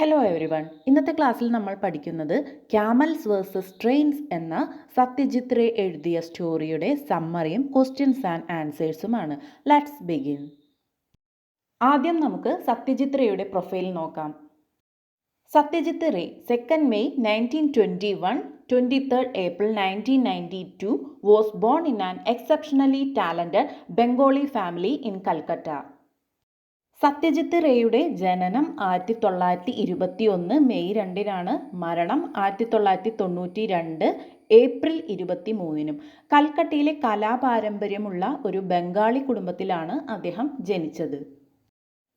Hello every one ഇന്നത്തെ ക്ലാസ്സിൽ നമ്മൾ പഠിക്കുന്നത് ക്യാമൽസ് വേഴ്സസ് ട്രെയിൻസ് എന്ന സത്യജിത് റേ എഴുതിയ സ്റ്റോറിയുടെ സമ്മറിയും ക്വസ്റ്റ്യൻസ് ആൻഡ് ആൻസേഴ്സുമാണ് ലെറ്റ്സ് ബിഗിൻ ആദ്യം നമുക്ക് സത്യജിത് റേയുടെ പ്രൊഫൈൽ നോക്കാം. Satyajit Ray second May nineteen twenty one twenty third April nineteen ninety two was born in an exceptionally talented Bengali family in Calcutta Satyajit റേയുടെ ജനനം ആയിരത്തി തൊള്ളായിരത്തി ഇരുപത്തി ഒന്ന് മെയ് രണ്ടിനാണ് മരണം. ആയിരത്തി തൊള്ളായിരത്തി തൊണ്ണൂറ്റി രണ്ട് ഏപ്രിൽ ഇരുപത്തി മൂന്നിനും കൽക്കട്ടയിലെ കലാപാരമ്പര്യമുള്ള ഒരു ബംഗാളി കുടുംബത്തിലാണ് അദ്ദേഹം ജനിച്ചത്.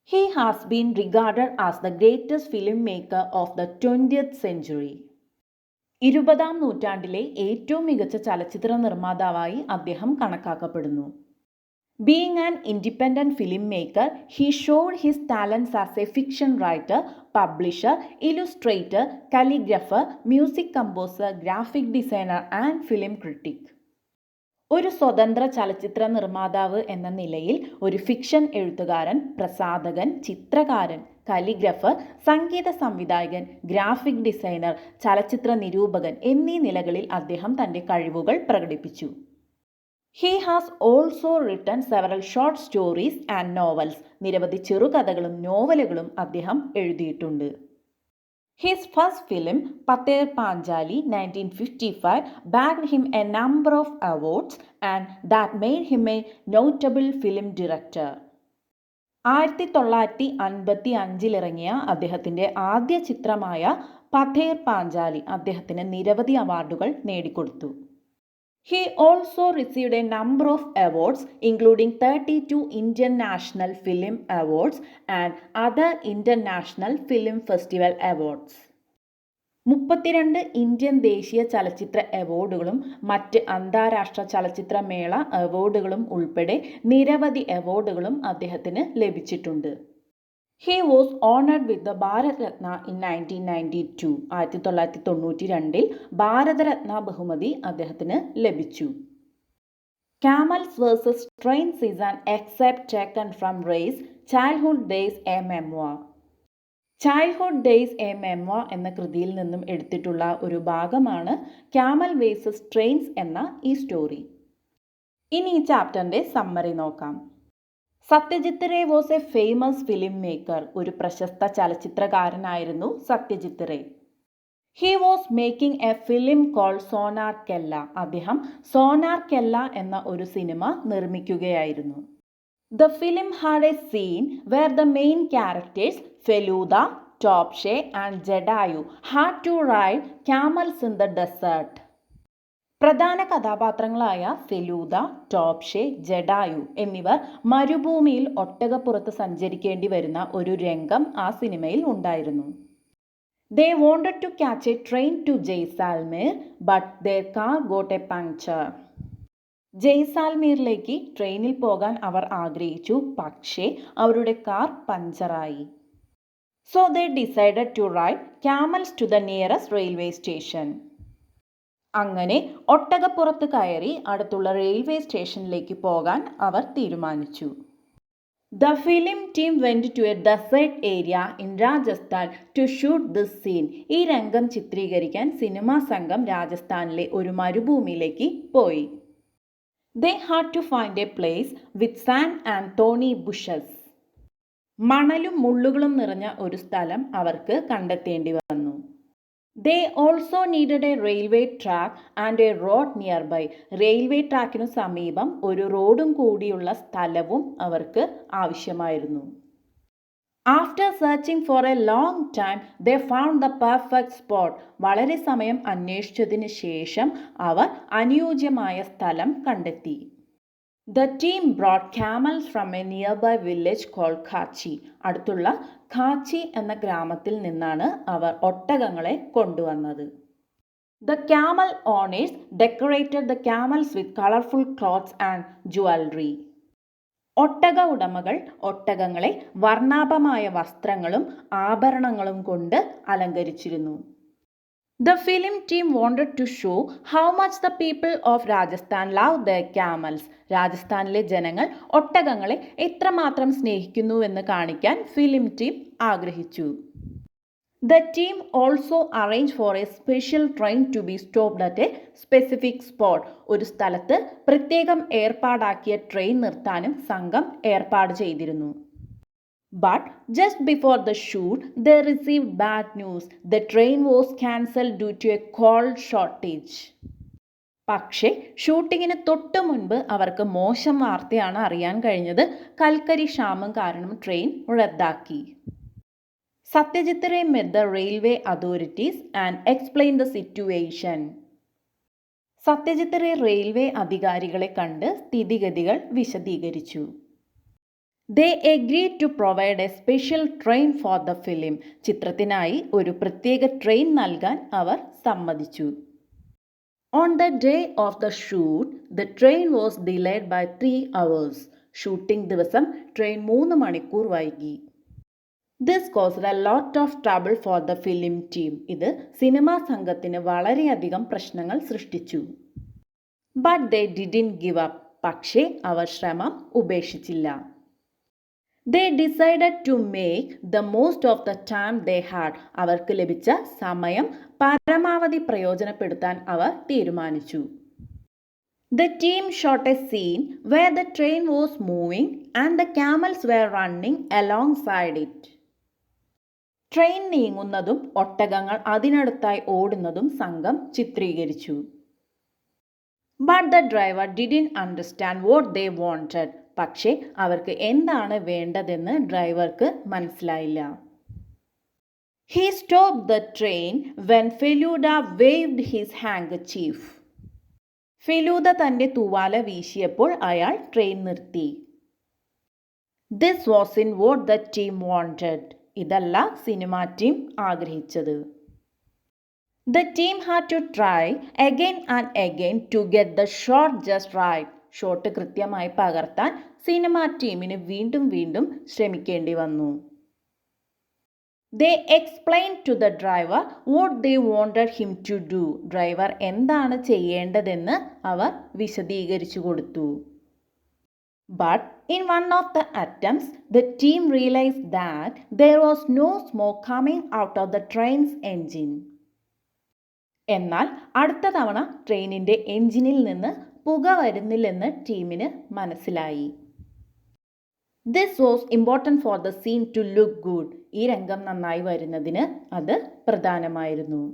He has been regarded as the greatest film maker of the twentieth century ഇരുപതാം നൂറ്റാണ്ടിലെ ഏറ്റവും മികച്ച ചലച്ചിത്ര നിർമ്മാതാവായി അദ്ദേഹം കണക്കാക്കപ്പെടുന്നു. Being an independent filmmaker, he showed his talents as a fiction writer, publisher, illustrator, calligrapher, music composer, graphic designer, and film critic. ഒരു സ്വതന്ത്ര ചലച്ചിത്ര നിർമ്മാതാവ് എന്ന നിലയിൽ ഒരു ഫിക്ഷൻ എഴുത്തുകാരൻ പ്രസാധകൻ ചിത്രകാരൻ കാലിഗ്രഫർ സംഗീത സംവിധായകൻ ഗ്രാഫിക് ഡിസൈനർ ചലച്ചിത്ര നിരൂപകൻ എന്നീ നിലകളിൽ അദ്ദേഹം തന്റെ കഴിവുകൾ പ്രകടിപ്പിച്ചു he has also written several short stories and novels നിരവധി ചെറുകഥകളും നോവലുകളും അദ്ദേഹം എഴുതിയിട്ടുണ്ട്. His first film Pather Panchali nineteen fifty five bagged him a number of awards and that made him a notable film director ആയിരത്തി തൊള്ളായിരത്തി അൻപത്തി അഞ്ചിലിറങ്ങിയ അദ്ദേഹത്തിന്റെ ആദ്യ ചിത്രമായ പഥേർ പാഞ്ചാലി അദ്ദേഹത്തിന് നിരവധി അവാർഡുകൾ നേടിക്കൊടുത്തു. He also received a number of awards, including 32 Indian National Film Awards and other International Film Festival Awards. മുപ്പത്തിരണ്ട് ഇന്ത്യൻ ദേശീയ ചലച്ചിത്ര അവാർഡുകളും മറ്റ് അന്താരാഷ്ട്ര ചലച്ചിത്രമേള അവാർഡുകളും ഉൾപ്പെടെ നിരവധി അവാർഡുകളും അദ്ദേഹത്തിന് ലഭിച്ചിട്ടുണ്ട് he was honoured with the Bharat Ratna in nineteen ninety two ആയിരത്തി തൊള്ളായിരത്തി തൊണ്ണൂറ്റി രണ്ടിൽ ഭാരതരത്ന ബഹുമതി അദ്ദേഹത്തിന് ലഭിച്ചു. Camels versus train season excerpt taken from Ray's childhood days a memoir childhood days a memoir എന്ന കൃതിയിൽ നിന്നും എടുത്തിട്ടുള്ള ഒരു ഭാഗമാണ് ക്യാമൽ വേഴ്സസ് ട്രെയിൻസ് എന്ന ഈ സ്റ്റോറി ഇനി ഈ ചാപ്റ്ററിന്റെ സമ്മറി നോക്കാം. Satyajit Ray was a famous film maker ഒരു പ്രശസ്ത ചലച്ചിത്രകാരനായിരുന്നു Satyajit Ray. He was making a film call Sonar Kella അദ്ദേഹം സോനാർ കെല്ല എന്ന ഒരു cinema നിർമ്മിക്കുകയായിരുന്നു. The film had a scene where the main characters Feluda Topshe and Jatayu had to ride camels in the desert പ്രധാന കഥാപാത്രങ്ങളായ ഫെലൂദ ടോപ്ഷെ ജഡായു എന്നിവർ മരുഭൂമിയിൽ ഒട്ടകപ്പുറത്ത് സഞ്ചരിക്കേണ്ടി വരുന്ന ഒരു രംഗം ആ സിനിമയിൽ ഉണ്ടായിരുന്നു. They wanted to catch a train to Jaisalmer but their car got a puncture ജയ്സാൽമീറിലേക്ക് ട്രെയിനിൽ പോകാൻ അവർ ആഗ്രഹിച്ചു പക്ഷേ അവരുടെ car പഞ്ചറായി. So they decided to ride camels to the nearest railway station അങ്ങനെ ഒട്ടകപ്പുറത്ത് കയറി അടുത്തുള്ള റെയിൽവേ സ്റ്റേഷനിലേക്ക് പോകാൻ അവർ തീരുമാനിച്ചു. The film team went to a desert area in Rajasthan to shoot this scene ഈ രംഗം ചിത്രീകരിക്കാൻ സിനിമാ സംഘം രാജസ്ഥാനിലെ ഒരു മരുഭൂമിയിലേക്ക് പോയി. They had to find a place with sand and thorny bushes മണലും മുള്ളുകളും നിറഞ്ഞ ഒരു സ്ഥലം അവർക്ക് കണ്ടെത്തേണ്ടി വന്നു. They also needed a railway track and a road nearby railway ട്രാക്കിനു സമീപം ഒരു റോഡും കൂടിയുള്ള സ്ഥലവും അവർക്ക് ആവശ്യമായിരുന്നു. After searching for a long time they found the perfect spot വളരെ സമയം അന്വേഷിച്ചതിന് ശേഷം അവർ അനുയോജ്യമായ സ്ഥലം കണ്ടെത്തി. The team brought camels from a nearby village call Khachi അടുത്തുള്ള ഖാച്ചി എന്ന ഗ്രാമത്തിൽ നിന്നാണ് അവർ ഒട്ടകങ്ങളെ കൊണ്ടുവന്നത്. The camel owners decorated the camels with colourful clothes and jewellery ഒട്ടക ഉടമകൾ ഒട്ടകങ്ങളെ വർണാഭമായ വസ്ത്രങ്ങളും ആഭരണങ്ങളും കൊണ്ട് അലങ്കരിച്ചിരുന്നു. The film team wanted to show how much the people of Rajasthan love the camels രാജസ്ഥാനിലെ ജനങ്ങൾ ഒട്ടകങ്ങളെ എത്രമാത്രം സ്നേഹിക്കുന്നുവെന്ന് കാണിക്കാൻ ഫിലിം ടീം ആഗ്രഹിച്ചു. The team also arrange for a special train to be stopped at a specific spot ഒരു സ്ഥലത്ത് പ്രത്യേകം ഏർപ്പാടാക്കിയ ട്രെയിൻ നിർത്താനും സംഘം ഏർപ്പാട് ചെയ്തിരുന്നു. But just before the shoot, they received bad news. The train was cancelled due to a coal shortage. പക്ഷേ ഷൂട്ടിങ്ങിന് തൊട്ട് മുൻപ് അവർക്ക് മോശം വാർത്തയാണ് അറിയാൻ കഴിഞ്ഞത് കൽക്കരി ക്ഷാമം കാരണം ട്രെയിൻ റദ്ദാക്കി Satyajit Ray the railway authorities and explain the situation സത്യജിത്തരെ railway അധികാരികളെ കണ്ട് സ്ഥിതിഗതികൾ വിശദീകരിച്ചു they agree to provide a special train for the film ചിത്രത്തിനായി ഒരു പ്രത്യേക ട്രെയിൻ നൽകാൻ അവർ സമ്മതിച്ചു. On the day of the shoot the train was delayed by three hours shooting ദിവസം ട്രെയിൻ മൂന്ന് മണിക്കൂർ വൈകി. This caused a lot of trouble for the film team ഇത് സിനിമാ സംഘത്തിന് വളരെയധികം പ്രശ്നങ്ങൾ സൃഷ്ടിച്ചു. But they didn't give up പക്ഷേ അവർ ശ്രമം ഉപേക്ഷിച്ചില്ല. They decided to make the most of the time they had അവർക്ക് ലഭിച്ച സമയം പരമാവധി പ്രയോജനപ്പെടുത്താൻ അവർ തീരുമാനിച്ചു. The team shot a scene where the train was moving and the camels were running alongside it train നീങ്ങുന്നതും ഒട്ടകങ്ങൾ അതിനടുത്തായി ഓടുന്നതും സംഘം ചിത്രീകരിച്ചു. But the driver didn't understand what they wanted പക്ഷേ അവർക്ക് എന്താണ് വേണ്ടതെന്ന് ഡ്രൈവർക്ക് മനസ്സിലായില്ല. He stop the train when Feluda waved his handkerchief Feluda തന്റെ തൂവാല വീശിയപ്പോൾ അയാൾ ട്രെയിൻ നിർത്തി. This was in what the team wanted ഇതല്ല സിനിമ ടീം ആഗ്രഹിച്ചത്. The team had to try again and again to get the shot just right shot കൃത്യമായി പകർത്താൻ cinema ടീമിന് വീണ്ടും വീണ്ടും ശ്രമിക്കേണ്ടി വന്നു. They explain to the driver what they wanted him to do driver എന്താണ് ചെയ്യേണ്ടതെന്ന് അവർ വിശദീകരിച്ചു കൊടുത്തു. But in one of the attempts the team realise that there was no smoke coming out of the train's engine എന്നാൽ അടുത്ത തവണ ട്രെയിനിന്റെ എൻജിനിൽ നിന്ന് പുക വരുന്നില്ലെന്ന് ടീമിന് മനസ്സിലായി. This was important for the scene to look good ഈ രംഗം നന്നായി വരുന്നതിന് അത് പ്രധാനമായിരുന്നു.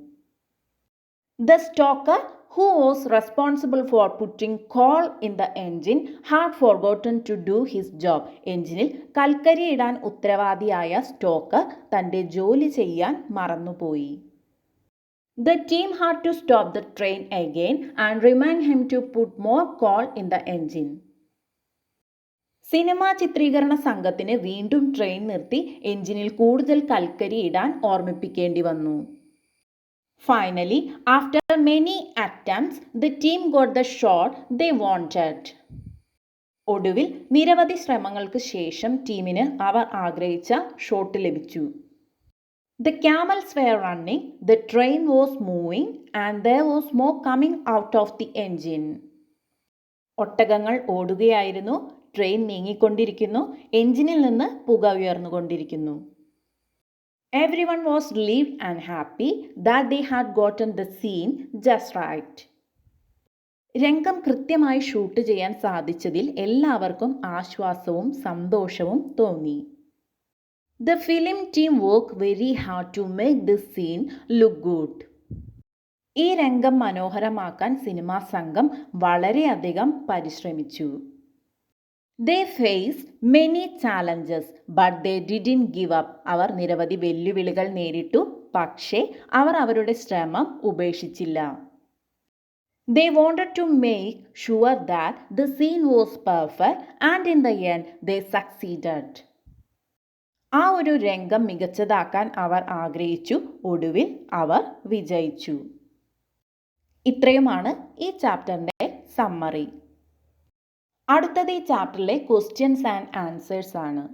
The stoker who was responsible for putting coal in the engine had forgotten to do his job എൻജിനിൽ കൽക്കരി ഇടാൻ ഉത്തരവാദിയായ സ്റ്റോക്കർ തന്റെ ജോലി ചെയ്യാൻ മറന്നുപോയി. The team had to stop the train again and remind him to put more coal in the engine. Cinema ചിത്രീകരണ സംഘത്തിന് വീണ്ടും ട്രെയിൻ നിർത്തി എഞ്ചിനിൽ കൂടുതൽ കൽക്കരി ഇടാൻ ഓർമ്മിപ്പിക്കേണ്ടി വന്നു. Finally after many attempts the team got the shot they wanted ഒടുവിൽ നിരവധി ശ്രമങ്ങൾക്ക് ശേഷം ടീമിന് അവർ ആഗ്രഹിച്ച ഷോട്ട് ലഭിച്ചു. The camels were running, the train was moving, and there was smoke coming out of the engine. ഒട്ടകങ്ങൾ ഓടുകയായിരുന്നു ട്രെയിൻ നീങ്ങിക്കൊണ്ടിരിക്കുന്നു എഞ്ചിനിൽ നിന്ന് പുക ഉയർന്നുകൊണ്ടിരിക്കുന്നു. Everyone was relieve and happy that they had gotten the scene just right രംഗം കൃത്യമായി shoot ചെയ്യാൻ സാധിച്ചതിൽ എല്ലാവർക്കും ആശ്വാസവും സന്തോഷവും തോന്നി. The film team worked very hard to make this scene look good. ഈ രംഗം മനോഹരമാക്കാൻ സിനിമാ സംഘം വളരെയധികം പരിശ്രമിച്ചു. They face many challenges but they didn't give up അവർ നിരവധി വെല്ലുവിളികൾ നേരിട്ടു പക്ഷേ അവർ അവരുടെ ശ്രമം ഉപേക്ഷിച്ചില്ല. They wanted to make sure that the scene was perfect and in the end they succeeded ആ ഒരു രംഗം മികച്ചതാക്കാൻ അവർ ആഗ്രഹിച്ചു. ഒടുവിൽ അവർ വിജയിച്ചു. ഇത്രയുമാണ് ഈ ചാപ്റ്ററിന്റെ സമ്മറി. അടുത്തത് ഈ ചാപ്റ്ററിലെ ക്വസ്റ്റ്യൻസ് ആൻഡ് ആൻസേഴ്സ് ആണ്.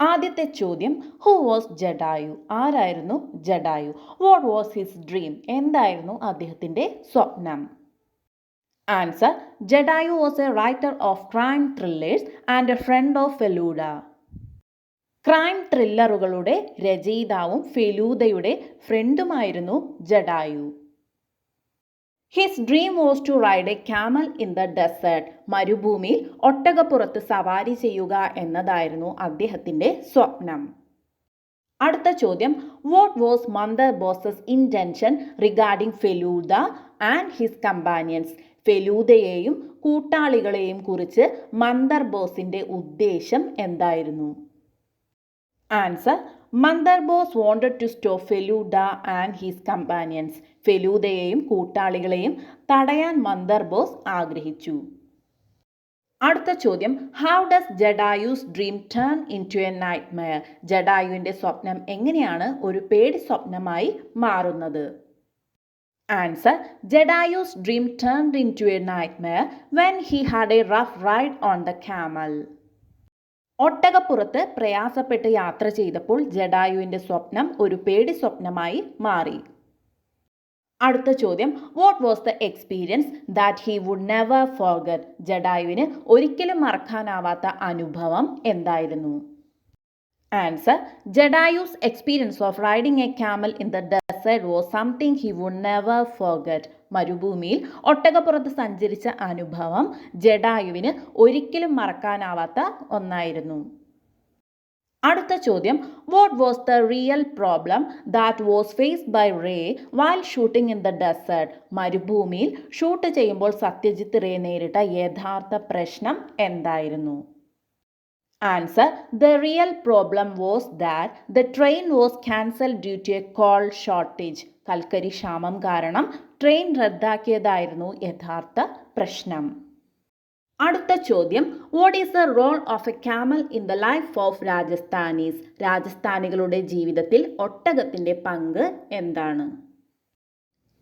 ആദ്യത്തെ ചോദ്യം ഹു വാസ് ജഡായു? ആരായിരുന്നു Jatayu? What was his dream എന്തായിരുന്നു അദ്ദേഹത്തിന്റെ സ്വപ്നം? Answer Jatayu was a writer of crime thrillers and a friend of Feluda crime ത്രില്ലറുകളുടെ രചയിതാവും ഫെലൂദയുടെ ഫ്രണ്ടുമായിരുന്നു Jatayu. His dream was to ride a camel in the desert മരുഭൂമിയിൽ ഒട്ടകപ്പുറത്ത് സവാരി ചെയ്യുക എന്നതായിരുന്നു അദ്ദേഹത്തിന്റെ സ്വപ്നം. അടുത്ത ചോദ്യം what was Mandar Bose's intention regarding Feluda and his companions ഫെലൂദയെയും കൂട്ടാളികളെയും കുറിച്ച് മന്ദർ ബോസിന്റെ ഉദ്ദേശം എന്തായിരുന്നു? Answer Mandar Bose wanted to stop Feluda and his companions ഫെലൂദയെയും കൂട്ടാളികളെയും തടയാൻ മന്ദർ ബോസ് ആഗ്രഹിച്ചു. അടുത്ത ചോദ്യം how does Jatayu's dream turn into a nightmare ജഡായുവിന്റെ സ്വപ്നം എങ്ങനെയാണ് ഒരു പേടി സ്വപ്നമായി മാറുന്നത്? Answer Jatayu's dream turn into a nightmare when he had a rough ride on the camel ഒട്ടകപ്പുറത്ത് പ്രയാസപ്പെട്ട് യാത്ര ചെയ്തപ്പോൾ ജഡായുവിന്റെ സ്വപ്നം ഒരു പേടി സ്വപ്നമായി മാറി. അടുത്ത ചോദ്യം. What was the experience that he would never forget ജഡായുവിന് ഒരിക്കലും മറക്കാനാവാത്ത അനുഭവം എന്തായിരുന്നു? Answer Jatayu's experience of riding a camel in the desert was something he would never forget മരുഭൂമിയിൽ ഒട്ടകപ്പുറത്ത് സഞ്ചരിച്ച അനുഭവം ജഡായുവിന് ഒരിക്കലും മറക്കാനാവാത്ത ഒന്നായിരുന്നു. അടുത്ത ചോദ്യം what was the real problem that was faced by Ray while shooting in the desert മരുഭൂമിയിൽ ഷൂട്ട് ചെയ്യുമ്പോൾ സത്യജിത്ത് റേ നേരിട്ട യഥാർത്ഥ പ്രശ്നം എന്തായിരുന്നു? Answer the real problem was that the train was cancel due to a coal shortage കൽക്കരി ക്ഷാമം കാരണം train റദ്ദാക്കിയതായിരുന്നു യഥാർത്ഥ പ്രശ്നം. അടുത്ത ചോദ്യം what is the role of a camel in the life of Rajasthanis? രാജസ്ഥാനികളുടെ ജീവിതത്തിൽ ഒട്ടകത്തിന്റെ പങ്ക് എന്താണ്?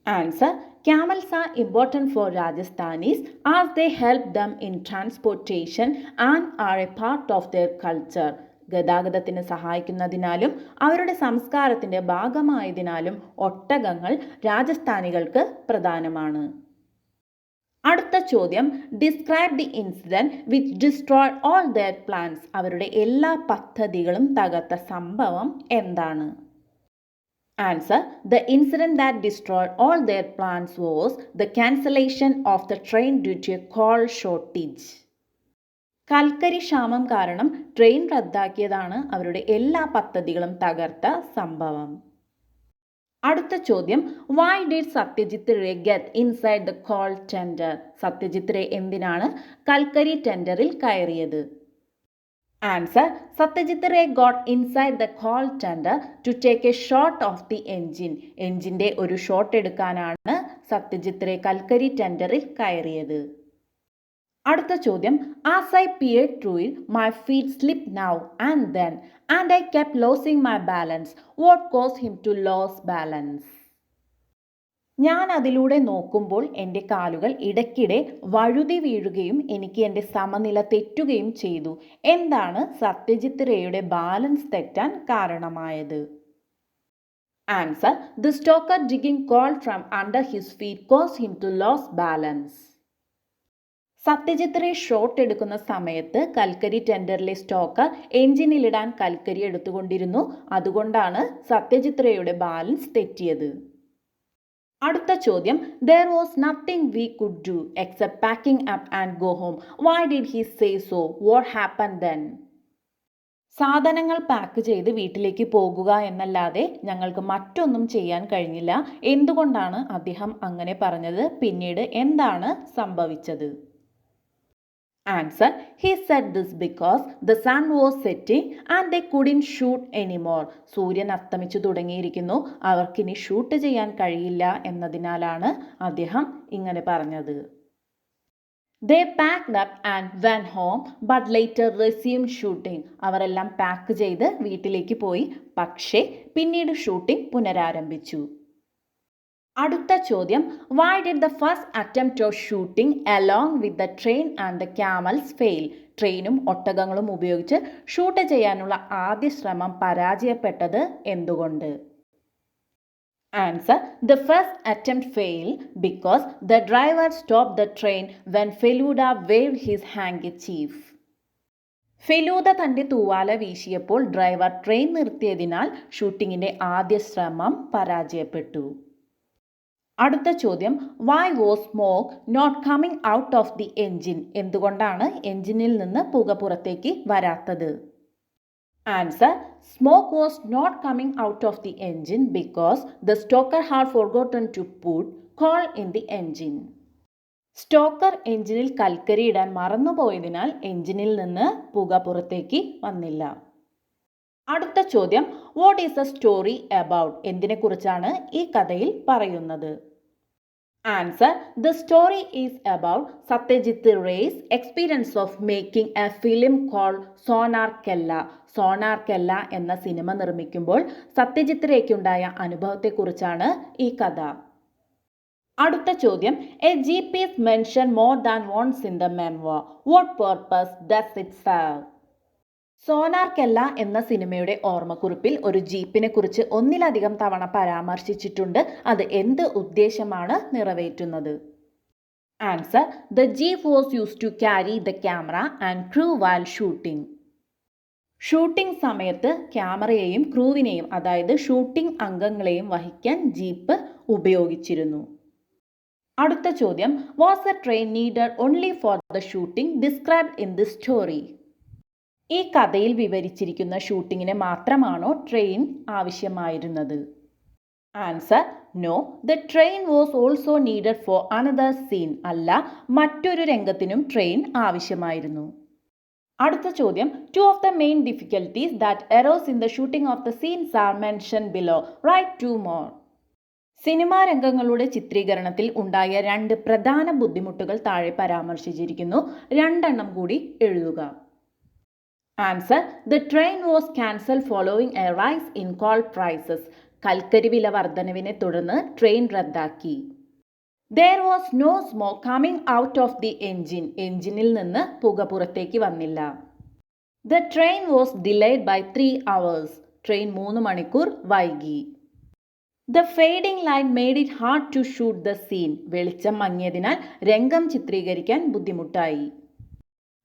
Answer camels are important for Rajasthanis as they help them in transportation and are a part of their culture ഗതാഗതത്തിന് സഹായിക്കുന്നതിനാലും അവരുടെ സംസ്കാരത്തിന്റെ ഭാഗമായതിനാലും ഒട്ടകങ്ങൾ രാജസ്ഥാനികൾക്ക് പ്രധാനമാണ്. അടുത്ത ചോദ്യം. Describe the incident which destroy all their plans അവരുടെ എല്ലാ പദ്ധതികളും തകർത്ത സംഭവം എന്താണ്? Answer the incident that destroy all their plans was the cancellation of the train due to coal shortage കൽക്കരി ക്ഷാമം കാരണം ട്രെയിൻ റദ്ദാക്കിയതാണ് അവരുടെ എല്ലാ പദ്ധതികളും തകർത്ത സംഭവം. അടുത്ത ചോദ്യം why did Satyajit Ray get inside the coal tender Satyajit Ray എന്തിനാണ് കൽക്കരി ടെൻഡറിൽ കയറിയത്? Answer Satyajit Ray got inside the coal tender to take a shot of the engine എൻജിന്റെ ഒരു ഷോട്ട് എടുക്കാനാണ് സത്യജിത്ത് റേ കൽക്കരി ടെൻഡറിൽ കയറിയത്. അടുത്ത ചോദ്യം as I peer through my feet slip now and then and I keep losing my balance what cause him to lose balance ഞാൻ അതിലൂടെ നോക്കുമ്പോൾ എന്റെ കാലുകൾ ഇടയ്ക്കിടെ വഴുതി വീഴുകയും എനിക്ക് എന്റെ സമനില തെറ്റുകയും ചെയ്തു. എന്താണ് സത്യജിത്ത് റേയുടെ ബാലൻസ് തെറ്റാൻ കാരണമായത്? Answer the stoker digging coal from under his feet cause him to lose balance Satyajit Ray shot എടുക്കുന്ന സമയത്ത് കൽക്കരി ടെൻഡറിലെ സ്റ്റോക്ക് എഞ്ചിനിലിടാൻ കൽക്കരി എടുത്തുകൊണ്ടിരുന്നു. അതുകൊണ്ടാണ് സത്യജിത്രയുടെ ബാലൻസ് തെറ്റിയത്. അടുത്ത ചോദ്യം. There was nothing we could do except packing up and go home why did he say so what happen then സാധനങ്ങൾ pack ചെയ്ത് വീട്ടിലേക്ക് പോകുക എന്നല്ലാതെ ഞങ്ങൾക്ക് മറ്റൊന്നും ചെയ്യാൻ കഴിഞ്ഞില്ല. എന്തുകൊണ്ടാണ് അദ്ദേഹം അങ്ങനെ പറഞ്ഞത്? പിന്നീട് എന്താണ് സംഭവിച്ചത്? Answer he said this because the sun was setting and they couldn't shoot anymore സൂര്യൻ അസ്തമിച്ചു തുടങ്ങിയിരിക്കുന്നു. അവർക്കിനി ഷൂട്ട് ചെയ്യാൻ കഴിയില്ല എന്നതിനാലാണ് അദ്ദേഹം ഇങ്ങനെ പറഞ്ഞത്. They packed up and went home but later resume shooting അവരെല്ലാം പാക്ക് ചെയ്ത് വീട്ടിലേക്ക് പോയി. പക്ഷേ പിന്നീട് ഷൂട്ടിംഗ് പുനരാരംഭിച്ചു. അടുത്ത ചോദ്യം why did the first attempt of shooting along with the train and the camels fail ട്രെയിനും ഒട്ടകങ്ങളും ഉപയോഗിച്ച് ഷൂട്ട് ചെയ്യാനുള്ള ആദ്യ ശ്രമം പരാജയപ്പെട്ടത് എന്തുകൊണ്ട്? Answer the first attempt fail because the driver stop the train when Feluda wave his handkerchief Feluda തന്റെ തൂവാല വീശിയപ്പോൾ ഡ്രൈവർ ട്രെയിൻ നിർത്തിയതിനാൽ ഷൂട്ടിങ്ങിന്റെ ആദ്യ ശ്രമം പരാജയപ്പെട്ടു. അടുത്ത ചോദ്യം why was smoke not coming out of the engine എന്തുകൊണ്ടാണ് എൻജിനിൽ നിന്ന് പുക പുറത്തേക്ക് വരാത്തത്? Answer smoke was not coming out of the engine because the stoker had forgotten to put coal in the engine stoker എഞ്ചിനിൽ കൽക്കരി ഇടാൻ മറന്നുപോയതിനാൽ എഞ്ചിനിൽ നിന്ന് പുക പുറത്തേക്ക് വന്നില്ല. അടുത്ത ചോദ്യം what is a story about എന്തിനെക്കുറിച്ചാണ് ഈ കഥയിൽ പറയുന്നത്? Answer the story is about Satyajit Ray's experience of making a film called Sonar Kella Sonar Kella എന്ന സിനിമ നിർമ്മിക്കുമ്പോൾ സത്യജിത്ത് റേക്കുണ്ടായ അനുഭവത്തെക്കുറിച്ചാണ് ഈ കഥ. അടുത്ത ചോദ്യം a jeep mention more than once in the memo what purpose does it serve Sonar Kella എന്ന സിനിമയുടെ ഓർമ്മക്കുറിപ്പിൽ ഒരു ജീപ്പിനെ കുറിച്ച് ഒന്നിലധികം തവണ പരാമർശിച്ചിട്ടുണ്ട്. അത് എന്ത് ഉദ്ദേശമാണ് നിറവേറ്റുന്നത്? Answer the jeep was use to carry the camera and crew while shooting. Shooting സമയത്ത് ക്യാമറയെയും ക്രൂവിനെയും അതായത് ഷൂട്ടിംഗ് അംഗങ്ങളെയും വഹിക്കാൻ ജീപ്പ് ഉപയോഗിച്ചിരുന്നു. അടുത്ത ചോദ്യം was a train needed only for the shooting described in the story ഈ കഥയിൽ വിവരിച്ചിരിക്കുന്ന ഷൂട്ടിങ്ങിന് മാത്രമാണോ train ആവശ്യമായിരുന്നത്? Answer no. The train was also needed for another scene അല്ല മറ്റൊരു രംഗത്തിനും ട്രെയിൻ ആവശ്യമായിരുന്നു. അടുത്ത ചോദ്യം two of the main difficulties that arose in the shooting of the scenes are mention below. Write two more. Cinema രംഗങ്ങളുടെ ചിത്രീകരണത്തിൽ ഉണ്ടായ രണ്ട് പ്രധാന ബുദ്ധിമുട്ടുകൾ താഴെ പരാമർശിച്ചിരിക്കുന്നു. രണ്ടെണ്ണം കൂടി എഴുതുക. Answer the train was cancel following a rise in coal prices കൽക്കരി വില വർധനവിനെ തുടർന്ന് ട്രെയിൻ റദ്ദാക്കി. There was no smoke coming out of the engine എൻജിനിൽ നിന്ന് പുക പുറത്തേക്ക് വന്നില്ല. The train was delayed by three hours train മൂന്ന് മണിക്കൂർ വൈകി. The fading light made it hard to shoot the scene വെളിച്ചം മങ്ങിയതിനാൽ രംഗം ചിത്രീകരിക്കാൻ ബുദ്ധിമുട്ടായി.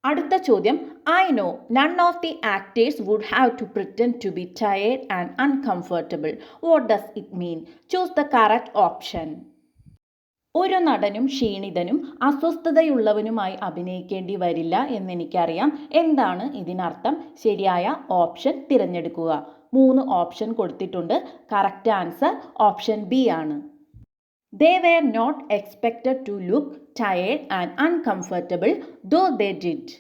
അടുത്ത ചോദ്യം. I no none of the actors would have to pretend to be tired and uncomfortable what does it mean choose the correct option ഒരു നടനും ക്ഷീണിതനും അസ്വസ്ഥതയുള്ളവനുമായി അഭിനയിക്കേണ്ടി വരില്ല എന്നെനിക്കറിയാം. എന്താണ് ഇതിനർത്ഥം? ശരിയായ ഓപ്ഷൻ തിരഞ്ഞെടുക്കുക. മൂന്ന് ഓപ്ഷൻ കൊടുത്തിട്ടുണ്ട്. കറക്റ്റ് ആൻസർ ഓപ്ഷൻ ബി ആണ്. They were not expected to look tired and uncomfortable though they did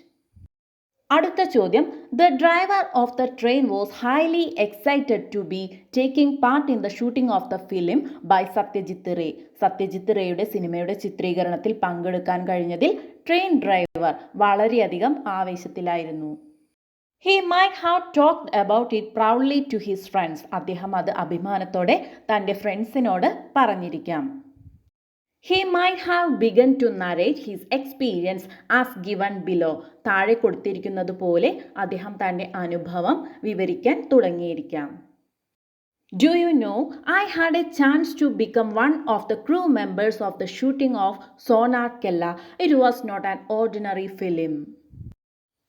അടുത്ത ചോദ്യം the driver of the train was highly excited to be taking part in the shooting of the film by Satyajit Ray Satyajit റേയുടെ സിനിമയുടെ ചിത്രീകരണത്തിൽ പങ്കെടുക്കാൻ കഴിഞ്ഞതിൽ train driver വളരെയധികം ആവേശത്തിലായിരുന്നു. He might have talked about it proudly to his friends അദ്ദേഹം അത് അഭിമാനത്തോടെ തന്റെ ഫ്രണ്ട്സിനോട് പറഞ്ഞിരിക്കാം. He might have begun to narrate his experience as given below താഴെ കൊടുത്തിരിക്കുന്നത് പോലെ അദ്ദേഹം തന്റെ അനുഭവം വിവരിക്കാൻ തുടങ്ങിയിരിക്കാം. Do you know I had a chance to become one of the crew members of the shooting of Sonar Kella it was not an ordinary film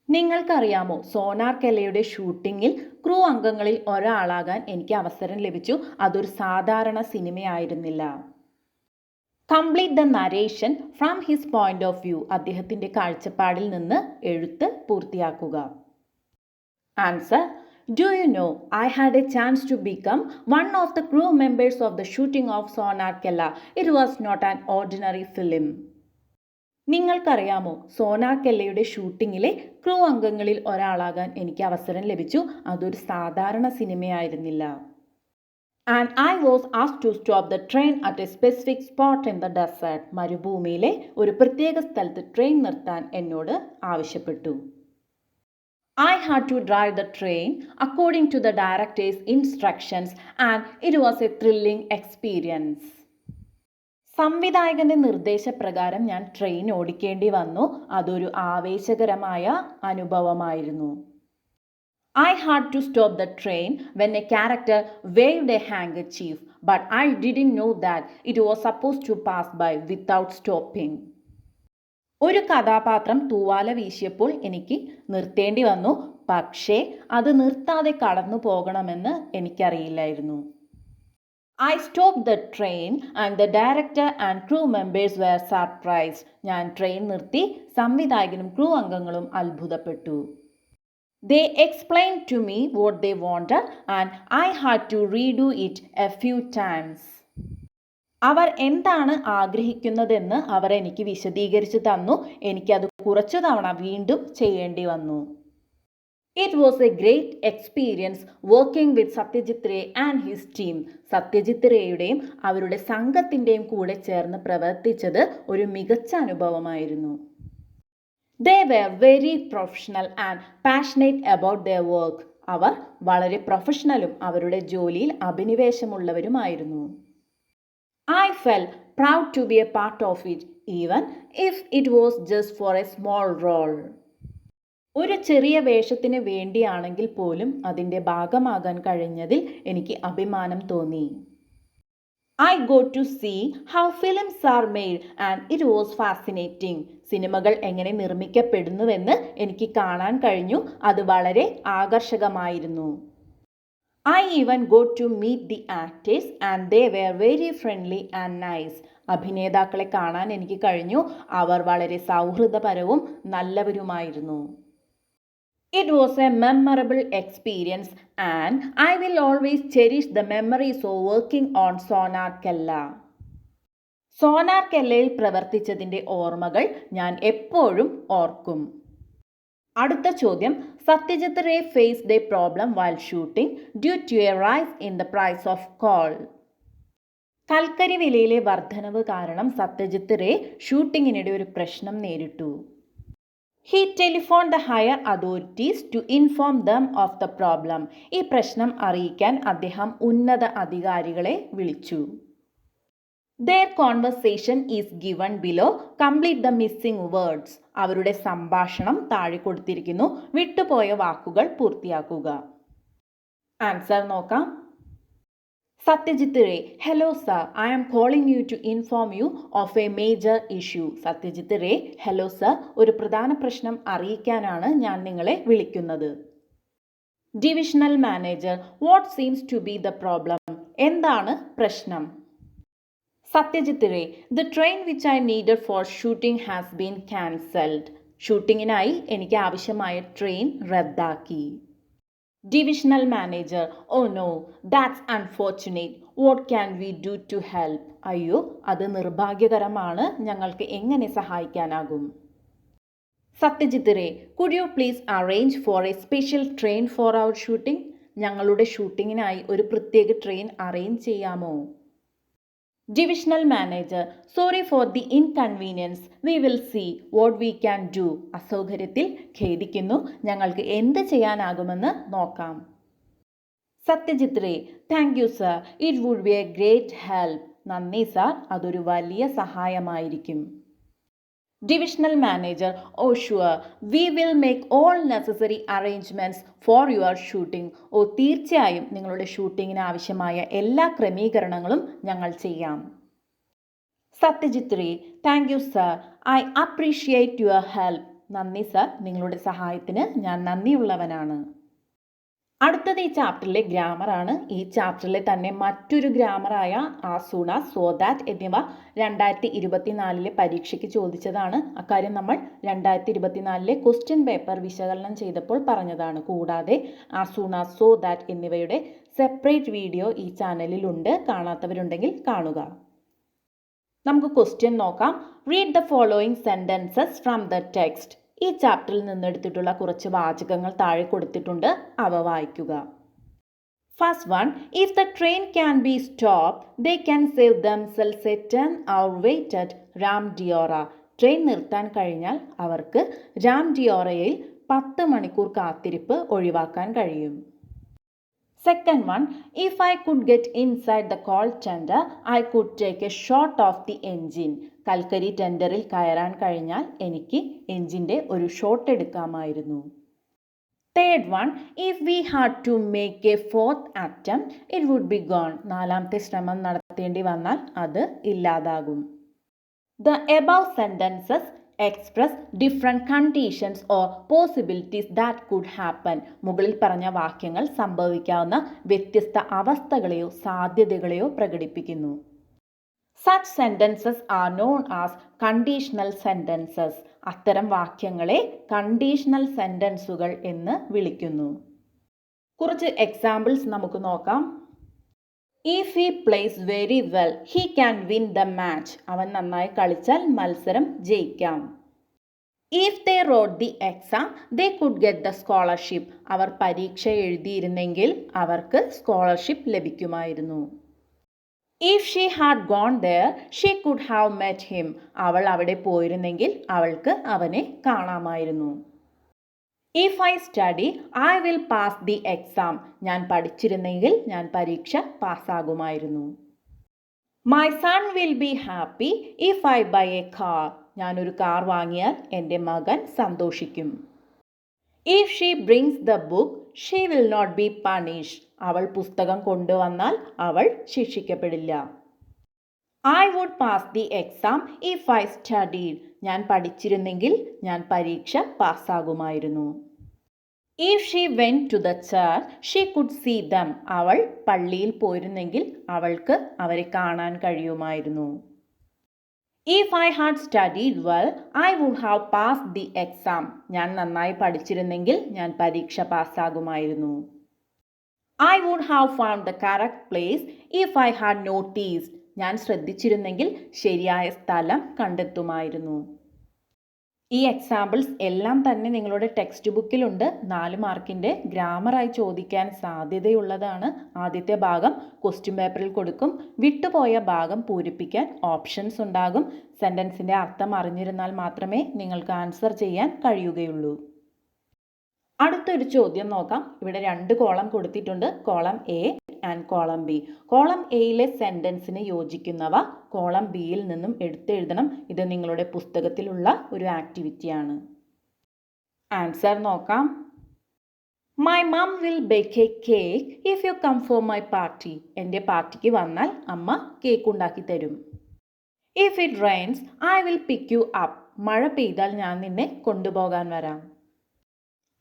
നിങ്ങൾക്കറിയാമോ സോനാർ കെല്ലയുടെ ഷൂട്ടിങ്ങിൽ ക്രൂ അംഗങ്ങളിൽ ഒരാളാകാൻ എനിക്ക് അവസരം ലഭിച്ചു. അതൊരു സാധാരണ സിനിമയായിരുന്നില്ല. Complete the narration from his point of view അദ്ദേഹത്തിന്റെ കാഴ്ചപ്പാടിൽ നിന്ന് എഴുത്ത് പൂർത്തിയാക്കുക. Answer do you know I had a chance to become one of the crew members of the shooting of Sonar Kella it was not an ordinary film നിങ്ങൾക്കറിയാമോ സോനാർ കെല്ലയുടെ ഷൂട്ടിങ്ങിലെ crew അംഗങ്ങളിൽ ഒരാളാകാൻ എനിക്ക് അവസരം ലഭിച്ചു. അതൊരു സാധാരണ സിനിമയായിരുന്നില്ല. And I was as to stop the train at a specific spot in the desert മരുഭൂമിയിലെ ഒരു പ്രത്യേക സ്ഥലത്ത് ട്രെയിൻ നിർത്താൻ എന്നോട് ആവശ്യപ്പെട്ടു. I had to drive the train according to the director's instructions and it was a thrilling experience സംവിധായകന്റെ നിർദ്ദേശപ്രകാരം ഞാൻ ട്രെയിൻ ഓടിക്കേണ്ടി വന്നു. അതൊരു ആവേശകരമായ അനുഭവമായിരുന്നു. Had to stop the train when a character waved a handkerchief but I didn't know that it was supposed to pass by without stopping ഒരു കഥാപാത്രം തൂവാല വീശിയപ്പോൾ എനിക്ക് നിർത്തേണ്ടി വന്നു. പക്ഷേ അത് നിർത്താതെ കടന്നു പോകണമെന്ന് എനിക്കറിയില്ലായിരുന്നു. I stop the train and the director and crew members were surprised ഞാൻ ട്രെയിൻ നിർത്തി. സംവിധായകനും ക്രൂ അംഗങ്ങളും അത്ഭുതപ്പെട്ടു. They explain to me what they wanted and I had to redo it a few times അവർ എന്താണ് ആഗ്രഹിക്കുന്നതെന്ന് അവർ എനിക്ക് വിശദീകരിച്ചു തന്നു. എനിക്കത് കുറച്ചു തവണ വീണ്ടും ചെയ്യേണ്ടി വന്നു. It was a great experience working with Satyajit Ray and his team Satyajit റേയുടെയും അവരുടെ സംഘത്തിന്റെയും കൂടെ ചേർന്ന് പ്രവർത്തിച്ചത് ഒരു മികച്ച അനുഭവമായിരുന്നു. They were very professional and passionate about their work അവർ വളരെ പ്രൊഫഷണലും അവരുടെ ജോലിയിൽ അഭിനിവേശമുള്ളവരുമായിരുന്നു. I felt proud to be a part of it even if it was just for a small role ഒരു ചെറിയ വേഷത്തിന് വേണ്ടിയാണെങ്കിൽ പോലും അതിന്റെ ഭാഗമാകാൻ കഴിഞ്ഞതിൽ എനിക്ക് അഭിമാനം തോന്നി. I got to see how films are made and it was fascinating സിനിമകൾ എങ്ങനെ നിർമ്മിക്കപ്പെടുന്നുവെന്ന് എനിക്ക് കാണാൻ കഴിഞ്ഞു. അത് വളരെ ആകർഷകമായിരുന്നു. I even got to meet the actors and they were very friendly and nice അഭിനേതാക്കളെ കാണാൻ എനിക്ക് കഴിഞ്ഞു. അവർ വളരെ സൗഹൃദപരവും നല്ലവരുമായിരുന്നു. It was a memorable experience and I will always cherish the memories of working on Sonar Kella. Sonar കെല്ലയിൽ പ്രവർത്തിച്ചതിന്റെ ഓർമ്മകൾ ഞാൻ എപ്പോഴും ഓർക്കും. അടുത്ത ചോദ്യം. Satyajit Ray face the problem while shooting due to a rise in the price of coal കൽക്കരി വിലയിലെ വർധനവ് കാരണം സത്യജിത് റേ ഷൂട്ടിങ്ങിനിടെ ഒരു പ്രശ്നം നേരിട്ടു. He telephone the higher authorities to inform them of the problem ഈ പ്രശ്നം അറിയിക്കാൻ അദ്ദേഹം ഉന്നത അധികാരികളെ വിളിച്ചു. Their conversation is given below complete the missing words അവരുടെ സംഭാഷണം താഴെ കൊടുത്തിരിക്കുന്നു. വിട്ടുപോയ വാക്കുകൾ പൂർത്തിയാക്കുക. ആൻസർ നോക്കാം. Satyajit Ray hello sir I am calling you to inform you of a major issue Satyajit Ray hello sir ഒരു പ്രധാന പ്രശ്നം അറിയിക്കാനാണ് ഞാൻ നിങ്ങളെ വിളിക്കുന്നത്. Divisional manager what seems to be the problem എന്താണ് പ്രശ്നം? Satyajit Ray the train which I needed for shooting has been cancelled. ഷൂട്ടിങ്ങിനായി എനിക്ക് ആവശ്യമായ ട്രെയിൻ റദ്ദാക്കി. Divisional manager oh no that's unfortunate. What can we do to help അയ്യോ അത് നിർഭാഗ്യകരമാണ്. ഞങ്ങൾക്ക് എങ്ങനെ സഹായിക്കാനാകും? Satyajit Ray could you please arrange for a special train for our shooting ഞങ്ങളുടെ ഷൂട്ടിങ്ങിനായി ഒരു പ്രത്യേക ട്രെയിൻ അറേഞ്ച് ചെയ്യാമോ? Divisional manager sorry for the inconvenience we will see what we can do അസൗകര്യത്തിൽ ഖേദിക്കുന്നു. ഞങ്ങൾക്ക് എന്ത് ചെയ്യാനാകുമെന്ന് നോക്കാം. Satyajit Ray thank you sir it would be a great help നന്ദി സാർ അതൊരു വലിയ സഹായമായിരിക്കും. Divisional manager sure we will make all necessary arrangements for your shooting oh തീർച്ചയായും നിങ്ങളുടെ ഷൂട്ടിങ്ങിന് ആവശ്യമായ എല്ലാ ക്രമീകരണങ്ങളും ഞങ്ങൾ ചെയ്യാം. Satyajit Ray thank you sir I appreciate your help നന്ദി സർ നിങ്ങളുടെ സഹായത്തിന് ഞാൻ നന്ദിയുള്ളവനാണ്. അടുത്തത് ഈ ചാപ്റ്ററിലെ ഗ്രാമറാണ് ഈ ചാപ്റ്ററിലെ തന്നെ മറ്റൊരു ഗ്രാമറായ ആസൂണ സോ ദാറ്റ് എന്നിവ രണ്ടായിരത്തി ഇരുപത്തിനാലിലെ പരീക്ഷയ്ക്ക് ചോദിച്ചതാണ്. അക്കാര്യം നമ്മൾ രണ്ടായിരത്തി ഇരുപത്തിനാലിലെ ക്വസ്റ്റ്യൻ പേപ്പർ വിശകലനം ചെയ്തപ്പോൾ പറഞ്ഞതാണ്. കൂടാതെ ആസൂണ സോ ദാറ്റ് എന്നിവയുടെ സെപ്പറേറ്റ് വീഡിയോ ഈ ചാനലിലുണ്ട് കാണാത്തവരുണ്ടെങ്കിൽ കാണുക. നമുക്ക് ക്വസ്റ്റ്യൻ നോക്കാം. Read the following sentences from the text ഈ ചാപ്റ്ററിൽ നിന്നെടുത്തിട്ടുള്ള കുറച്ച് വാചകങ്ങൾ താഴെ കൊടുത്തിട്ടുണ്ട്. അവ വായിക്കുക. First one if the train can be stop they can save themselves ten hours wait at Ramdeora train നിർത്താൻ കഴിഞ്ഞാൽ അവർക്ക് രാം ഡിയോറയിൽ പത്ത് മണിക്കൂർ കാത്തിരിപ്പ് ഒഴിവാക്കാൻ കഴിയും. Second one if I could get inside the coal tender I could take a shot of the engine കൽക്കരി ടെൻഡറിൽ കയറാൻ കഴിഞ്ഞാൽ എനിക്ക് എഞ്ചിന്റെ ഒരു shot എടുക്കാമായിരുന്നു. Third one if we had to make a fourth attempt it would be gone നാലാമത്തെ ശ്രമം നടത്തേണ്ടി വന്നാൽ അത് ഇല്ലാതാകും. The above sentences express different conditions or possibilities that could happen മുകളിൽ പറഞ്ഞ വാക്യങ്ങൾ സംഭവിക്കാവുന്ന വ്യത്യസ്ത അവസ്ഥകളെയോ സാധ്യതകളെയോ പ്രകടിപ്പിക്കുന്നു. Such sentences are known as conditional sentences അത്തരം വാക്യങ്ങളെ കണ്ടീഷണൽ സെന്റൻസുകൾ എന്ന് വിളിക്കുന്നു. കുറച്ച് എക്സാമ്പിൾസ് നമുക്ക് നോക്കാം. If he plays very well he can win the match അവൻ നന്നായി കളിച്ചാൽ മത്സരം ജയിക്കാം. If they wrote the exam they could get the scholarship അവർ പരീക്ഷ എഴുതിയിരുന്നെങ്കിൽ അവർക്ക് സ്കോളർഷിപ്പ് ലഭിക്കുമായിരുന്നു. If she had gone there she could have met him അവൾ അവിടെ പോയിരുന്നെങ്കിൽ അവൾക്ക് അവനെ കാണാമായിരുന്നു. If I study I will pass the exam ഞാൻ പഠിച്ചിരുന്നെങ്കിൽ ഞാൻ പരീക്ഷ പാസ്സാകുമായിരുന്നു. My son will be happy if I buy a car ഞാനൊരു കാർ വാങ്ങിയാൽ എന്റെ മകൻ സന്തോഷിക്കും. If she brings the book she will not be punish അവൾ പുസ്തകം കൊണ്ടുവന്നാൽ അവൾ ശിക്ഷിക്കപ്പെടില്ല. I would pass the exam if I studied ഞാൻ പഠിച്ചിരുന്നെങ്കിൽ ഞാൻ പരീക്ഷ പാസ്സാകുമായിരുന്നു. If she went to the church she could see them അവൾ പള്ളിയിൽ പോയിരുന്നെങ്കിൽ അവൾക്ക് അവരെ കാണാൻ കഴിയുമായിരുന്നു. If I had studied well I would have pass the exam ഞാൻ നന്നായി പഠിച്ചിരുന്നെങ്കിൽ ഞാൻ പരീക്ഷ പാസ്സാകുമായിരുന്നു. I would have found the correct place if I had noticed ഞാൻ ശ്രദ്ധിച്ചിരുന്നെങ്കിൽ ശരിയായ സ്ഥലം കണ്ടെത്തുമായിരുന്നു. ഈ എക്സാമ്പിൾസ് എല്ലാം തന്നെ നിങ്ങളുടെ ടെക്സ്റ്റ് ബുക്കിലുണ്ട് നാല് മാർക്കിന്റെ ഗ്രാമറായി ചോദിക്കാൻ സാധ്യതയുള്ളതാണ്. ആദ്യത്തെ ഭാഗം ക്വസ്റ്റ്യൻ പേപ്പറിൽ കൊടുക്കും. വിട്ടുപോയ ഭാഗം പൂരിപ്പിക്കാൻ ഓപ്ഷൻസ് ഉണ്ടാകും. സെന്റൻസിന്റെ അർത്ഥം അറിഞ്ഞിരുന്നാൽ മാത്രമേ നിങ്ങൾക്ക് ആൻസർ ചെയ്യാൻ കഴിയുകയുള്ളൂ. അടുത്തൊരു ചോദ്യം നോക്കാം. ഇവിടെ രണ്ട് കോളം കൊടുത്തിട്ടുണ്ട്. Column A and column B column എയിലെ സെന്റൻസിന് യോജിക്കുന്നവ കോളം ബിയിൽ നിന്നും എടുത്തെഴുതണം. ഇത് നിങ്ങളുടെ പുസ്തകത്തിലുള്ള ഒരു ആക്ടിവിറ്റിയാണ് ആൻസർ നോക്കാം. My mum will bake a cake if you come for my party എന്റെ പാർട്ടിക്ക് വന്നാൽ അമ്മ കേക്ക് ഉണ്ടാക്കി തരും. If it rains I will pick you up മഴ പെയ്താൽ ഞാൻ നിന്നെ കൊണ്ടുപോകാൻ വരാം.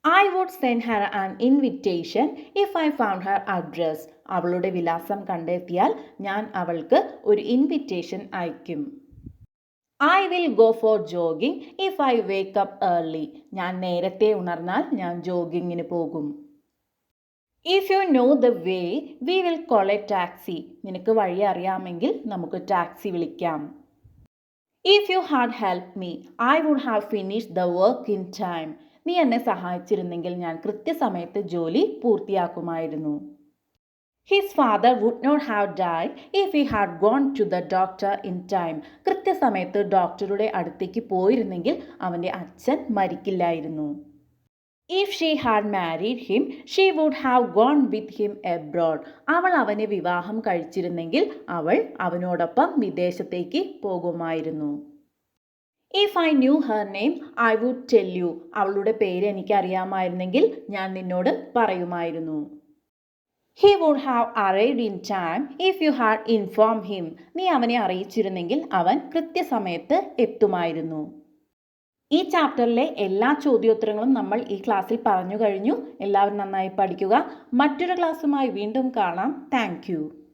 I would send her an invitation if I found her address അവളുടെ വിലാസം കണ്ടെത്തിയാൽ ഞാൻ അവൾക്ക് ഒരു ഇൻവിറ്റേഷൻ അയക്കും. I will go for jogging if I wake up early ഞാൻ നേരത്തെ ഉണർന്നാൽ ഞാൻ ജോഗിങ്ങിന് പോകും. If you know the way we will call taxi നിനക്ക് വഴി അറിയാമെങ്കിൽ നമുക്ക് ടാക്സി വിളിക്കാം. If you had help me I would have finish the work in time നീ എന്നെ സഹായിച്ചിരുന്നെങ്കിൽ ഞാൻ കൃത്യസമയത്ത് ജോലി പൂർത്തിയാക്കുമായിരുന്നു. His father would not have die if he had gone to the doctor in time കൃത്യസമയത്ത് ഡോക്ടറുടെ അടുത്തേക്ക് പോയിരുന്നെങ്കിൽ അവന്റെ അച്ഛൻ മരിക്കില്ലായിരുന്നു. If she had married him she would have gone with him abroad അവൾ അവനെ വിവാഹം കഴിച്ചിരുന്നെങ്കിൽ അവൾ അവനോടൊപ്പം വിദേശത്തേക്ക് പോകുമായിരുന്നു. If I knew her name I would tell you അവളുടെ പേര് എനിക്കറിയാമായിരുന്നെങ്കിൽ ഞാൻ നിന്നോട് പറയുമായിരുന്നു. He would have arrived in time if you had inform him നീ അവനെ അറിയിച്ചിരുന്നെങ്കിൽ അവൻ കൃത്യസമയത്ത് എത്തുമായിരുന്നു. ഈ ചാപ്റ്ററിലെ എല്ലാ ചോദ്യോത്തരങ്ങളും നമ്മൾ ഈ ക്ലാസ്സിൽ പറഞ്ഞു കഴിഞ്ഞു. എല്ലാവരും നന്നായി പഠിക്കുക. മറ്റൊരു ക്ലാസ്സുമായി വീണ്ടും കാണാം. താങ്ക്